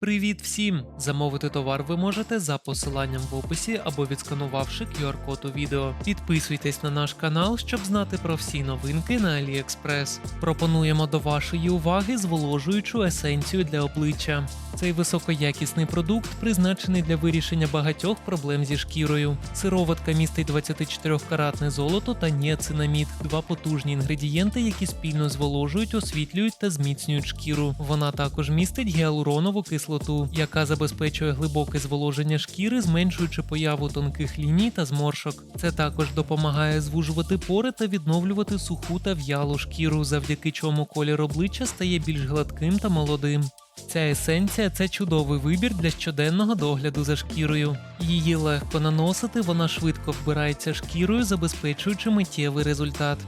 Привіт всім! Замовити товар ви можете за посиланням в описі або відсканувавши QR-код у відео. Підписуйтесь на наш канал, щоб знати про всі новинки на AliExpress. Пропонуємо до вашої уваги зволожуючу есенцію для обличчя. Цей високоякісний продукт призначений для вирішення багатьох проблем зі шкірою. Сироватка містить 24-каратне золото та ніацинамід – два потужні інгредієнти, які спільно зволожують, освітлюють та зміцнюють шкіру. Вона також містить гіалуронову кислоту, яка забезпечує глибоке зволоження шкіри, зменшуючи появу тонких ліній та зморшок. Це також допомагає звужувати пори та відновлювати суху та в'ялу шкіру, завдяки чому колір обличчя стає більш гладким та молодим. Ця есенція це чудовий вибір для щоденного догляду за шкірою. Її легко наносити, вона швидко вбирається шкірою, забезпечуючи миттєвий результат.